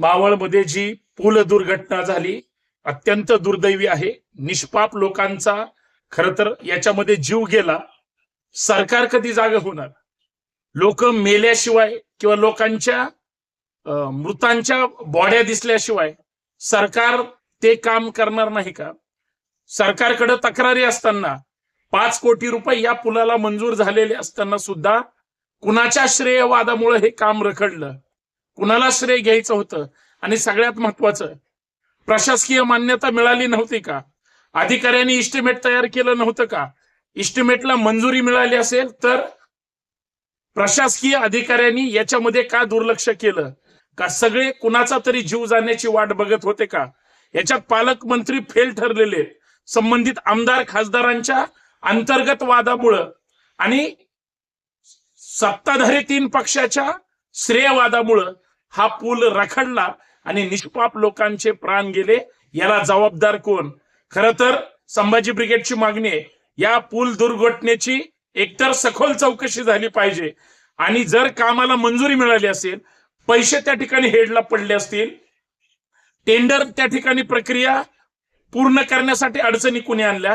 मावळमध्ये जी पूल दुर्घटना झाली अत्यंत दुर्दैवी आहे. निष्पाप लोकांचा खर तर याच्यामध्ये जीव गेला. सरकार कधी जागा होणार? लोक मेल्याशिवाय किंवा लोकांच्या मृतांच्या बॉड्या दिसल्याशिवाय सरकार ते काम करणार नाही का? सरकारकडे तक्रारी असताना पाच कोटी रुपये या पुलाला मंजूर झालेले असताना सुद्धा कुणाच्या श्रेयवादामुळे हे काम रखडलं? कुणाला श्रेय घ्यायचं होतं? आणि सगळ्यात महत्वाचं प्रशासकीय मान्यता मिळाली नव्हती का? अधिकाऱ्यांनी इस्टिमेट तयार केलं नव्हतं का? इस्टिमेटला मंजुरी मिळाली असेल तर प्रशासकीय अधिकाऱ्यांनी याच्यामध्ये का दुर्लक्ष केलं? का सगळे कुणाचा तरी जीव जाण्याची वाट बघत होते का? याच्यात पालकमंत्री फेल ठरलेले संबंधित आमदार खासदारांच्या अंतर्गत वादामुळं आणि सत्ताधारी तीन पक्षाच्या श्रेयवादामुळं हा पूल रखडला आणि निष्पाप लोकांचे प्राण गेले याला जबाबदार कोण? खर तर संभाजी ब्रिगेडची मागणी आहे या पूल दुर्घटनेची एकतर सखोल चौकशी झाली पाहिजे आणि जर कामाला मंजुरी मिळाली असेल पैसे त्या ठिकाणी हेडला पडले असतील टेंडर त्या ठिकाणी प्रक्रिया पूर्ण करण्यासाठी अडचणी कुणी आणल्या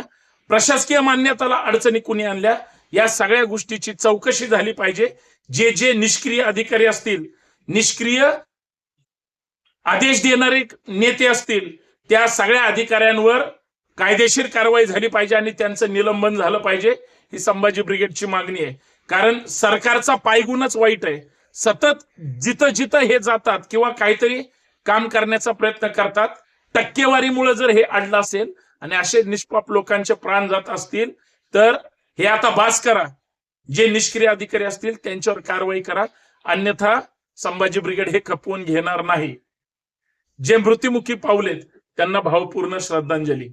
प्रशासकीय मान्यताला अडचणी कुणी आणल्या या सगळ्या गोष्टीची चौकशी झाली पाहिजे जे जे निष्क्रिय अधिकारी असतील निष्क्रिय आदेश देणारे नेते असतील त्या सगळ्या अधिकाऱ्यांवर कायदेशीर कारवाई झाली पाहिजे आणि त्यांचं निलंबन झालं पाहिजे ही संभाजी ब्रिगेडची मागणी आहे. कारण सरकारचा पायगुणच वाईट आहे. सतत जिथं जिथं हे जातात किंवा काहीतरी काम करण्याचा प्रयत्न करतात टक्केवारीमुळे जर हे अडलं असेल आणि असे निष्पाप लोकांचे प्राण जात असतील तर हे आता बास करा. जे निष्क्रिय अधिकारी असतील त्यांच्यावर कारवाई करा. अन्यथा संभाजी ब्रिगेड हे खपवून घेणार नाही. जे मृत्युमुखी पावलेत त्यांना भावपूर्ण श्रद्धांजली.